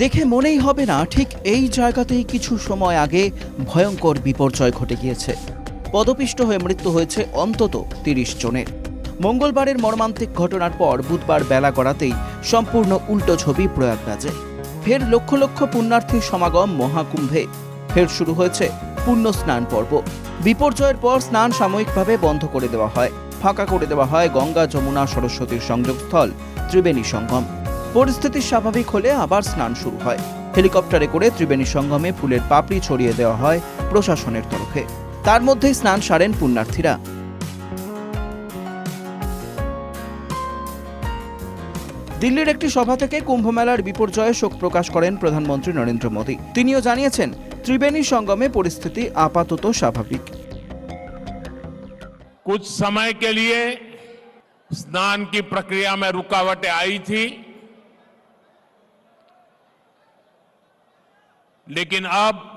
দেখে মনেই হবে না, ঠিক এই জায়গাতেই কিছু সময় আগে ভয়ঙ্কর বিপর্যয় ঘটে গিয়েছে। পদপিষ্ট হয়ে মৃত্যু হয়েছে অন্তত তিরিশ জনের। মঙ্গলবারের মর্মান্তিক ঘটনার পর বুধবার বেলা গড়াতেই সম্পূর্ণ উল্টো ছবি প্রয়াগরাজে। ফের লক্ষ লক্ষ পুণ্যার্থীর সমাগম মহাকুম্ভে। ফের শুরু হয়েছে পুণ্য স্নান পর্ব। বিপর্যয়ের পর স্নান সাময়িকভাবে বন্ধ করে দেওয়া হয়। ফাঁকা করে দেওয়া হয় গঙ্গা, যমুনা, সরস্বতীর সংযোগস্থল, ত্রিবেণী সঙ্গম। পরিস্থিতি স্বাভাবিক হলে আবার স্নান শুরু হয় হেলিকপ্টারে করে ত্রিবেণী সঙ্গমে ফুলের পাপড়ি ছড়িয়ে দেওয়া হয় প্রশাসনের তরফে তার মধ্যেই স্নান সারেন পুণ্যার্থীরা দিল্লির একটি সভা থেকে কুম্ভমেলার বিপর্যয়ে শোক প্রকাশ করেন প্রধানমন্ত্রী নরেন্দ্র মোদী তিনিও জানিয়েছেন ত্রিবেণী সঙ্গমে পরিস্থিতি আপাতত স্বাভাবিক कुछ समय के लिए स्नान की प्रक्रिया में रुकावटें आई थी लेकिन अब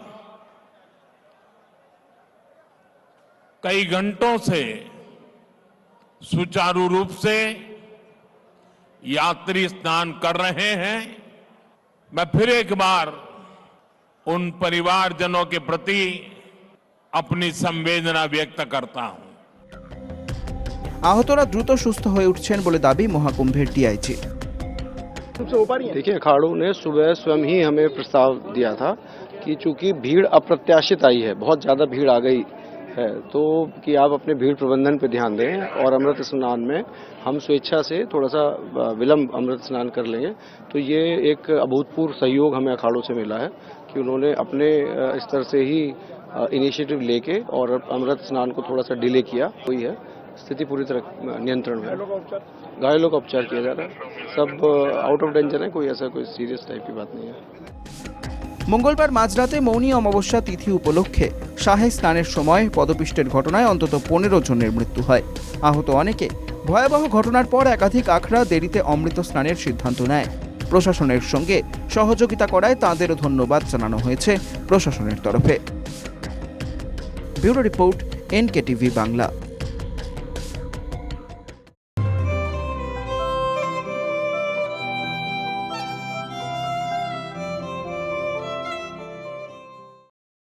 कई घंटों से सुचारू रूप से यात्री स्नान कर रहे हैं मैं फिर एक बार उन परिवारजनों के प्रति अपनी संवेदना व्यक्त करता हूं আহতরা দ্রুত সুস্থ হয়ে উঠছেন বলে দাবি মহাকুম্ভের ডিআইজি देखिए, अखाड़ों ने सुबह स्वयं ही हमें प्रस्ताव दिया था कि चूँकि भीड़ अप्रत्याशित आई है, बहुत ज़्यादा भीड़ आ गई है तो कि आप अपने भीड़ प्रबंधन पर ध्यान दें और अमृत स्नान में हम स्वेच्छा से थोड़ा सा विलंब अमृत स्नान कर लेंगे तो ये एक अभूतपूर्व सहयोग हमें अखाड़ों से मिला है कि उन्होंने अपने स्तर से ही इनिशिएटिव लेके और अमृत स्नान को थोड़ा सा डिले किया। हुई है स्थिति पूरी तरह अ, नियंत्रण में है घायलों का उपचार किया जा रहा है सब आउट ऑफ डेंजर है कोई ऐसा कोई सीरियस टाइप की बात नहीं है মঙ্গলবার মাঝরাতে মৌনী অমাবস্যা তিথি উপলক্ষে শাহে স্নানের সময় পদপিষ্টের ঘটনায় অন্তত পনেরো জনের মৃত্যু হয় আহত অনেকে ভয়াবহ ঘটনার পর একাধিক আখড়া দেরিতে অমৃত স্নানের সিদ্ধান্ত নেয় প্রশাসনের সঙ্গে সহযোগিতা করায় তাঁদেরও ধন্যবাদ জানানো হয়েছে প্রশাসনের তরফে ব্যুরো রিপোর্ট এনকেটিভি বাংলা